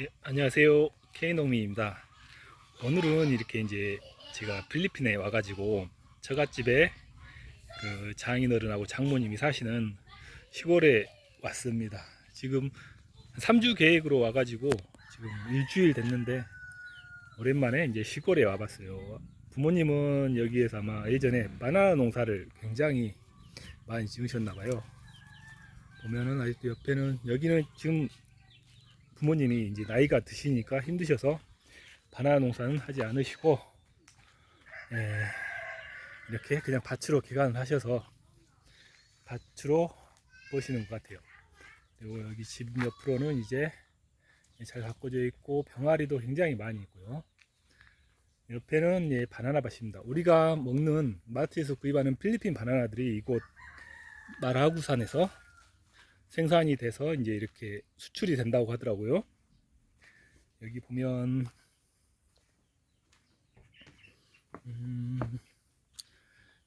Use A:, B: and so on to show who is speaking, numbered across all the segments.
A: 예, 안녕하세요. K농민입니다. 오늘은 이렇게 이제 제가 필리핀에 와가지고 처갓집에 그 장인어른하고 장모님이 사시는 시골에 왔습니다. 지금 3주 계획으로 와가지고 지금 일주일 됐는데 오랜만에 이제 시골에 와봤어요. 부모님은 여기에서 아마 예전에 바나나 농사를 굉장히 많이 지으셨나봐요. 보면은 아직도 옆에는 여기는 지금 부모님이 이제 나이가 드시니까 힘드셔서 바나나 농사는 하지 않으시고 예, 이렇게 그냥 밭으로 개간을 하셔서 밭으로 보시는 것 같아요. 그리고 여기 집 옆으로는 이제 잘 가꿔져 있고 병아리도 굉장히 많이 있고요. 옆에는 예, 바나나 밭입니다. 우리가 먹는 마트에서 구입하는 필리핀 바나나들이 이곳 마라구산에서 생산이 돼서 이제 이렇게 수출이 된다고 하더라고요. 여기 보면 음,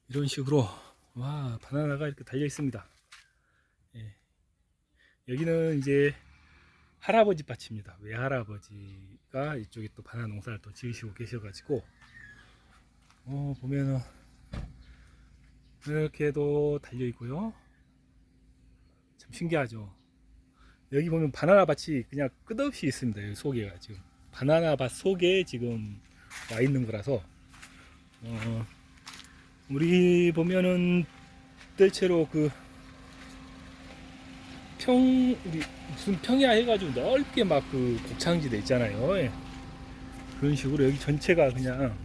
A: 이런 식으로 와 바나나가 이렇게 달려 있습니다. 예. 여기는 이제 할아버지 밭입니다. 외할아버지가 이쪽에 또 바나나 농사를 또 지으시고 계셔가지고 어 보면은 이렇게도 달려 있고요. 참 신기하죠. 여기 보면 바나나 밭이 그냥 끝없이 있습니다. 여기 속에가 지금 바나나 밭 속에 지금 와 있는 거라서 어, 우리 보면은 대체로 그 평, 무슨 평야 해가지고 넓게 막 그 곡창지대 있잖아요. 예. 그런 식으로 여기 전체가 그냥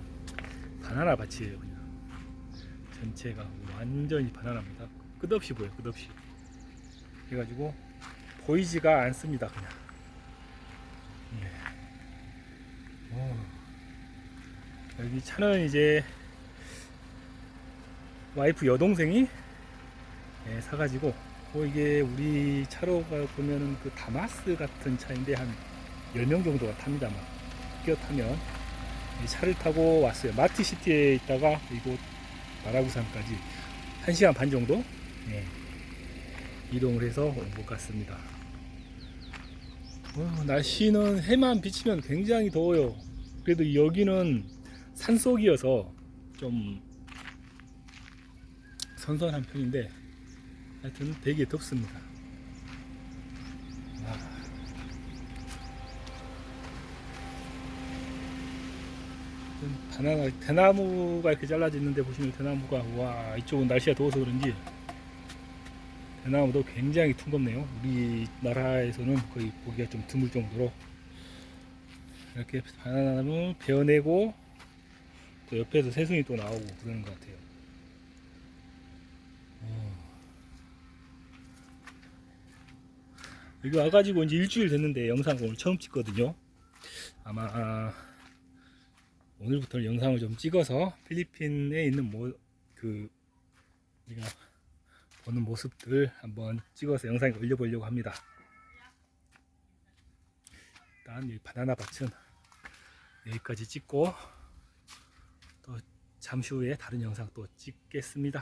A: 바나나 밭이에요. 그냥 전체가 완전히 바나나입니다. 끝없이 보여, 끝없이. 해가지고 보이지가 않습니다 그냥 네. 오. 여기 차는 이제 와이프 여동생이 예, 사가지고 뭐 이게 우리 차로가 보면은 그 다마스 같은 차인데 한 10명 정도가 탑니다 막 끼어 타면 이 차를 타고 왔어요 마티시티에 있다가 이곳 마라구산까지 1시간 반 정도 예. 이동을 해서 온것 같습니다. 어, 날씨는 해만 비치면 굉장히 더워요. 그래도 여기는 산속이어서 좀 선선한 편인데 하여튼 되게 덥습니다. 바나나 대나무가 이렇게 잘라져 있는데 보시면 대나무가 와 이쪽은 날씨가 더워서 그런지 대나무도 굉장히 퉁겁네요. 우리나라에서는 거의 보기가 좀 드물 정도로 이렇게 바나나를 베어내고 또 옆에서 새순이 또 나오고 그러는 것 같아요. 어. 여기 와가지고 이제 일주일 됐는데 영상 오늘 처음 찍거든요. 아마 아, 오늘부터 영상을 좀 찍어서 필리핀에 있는 뭐그 우리가 보는 모습들 한번 찍어서 영상에 올려보려고 합니다. 일단 이 바나나 밭은 여기까지 찍고 또 잠시 후에 다른 영상 또 찍겠습니다.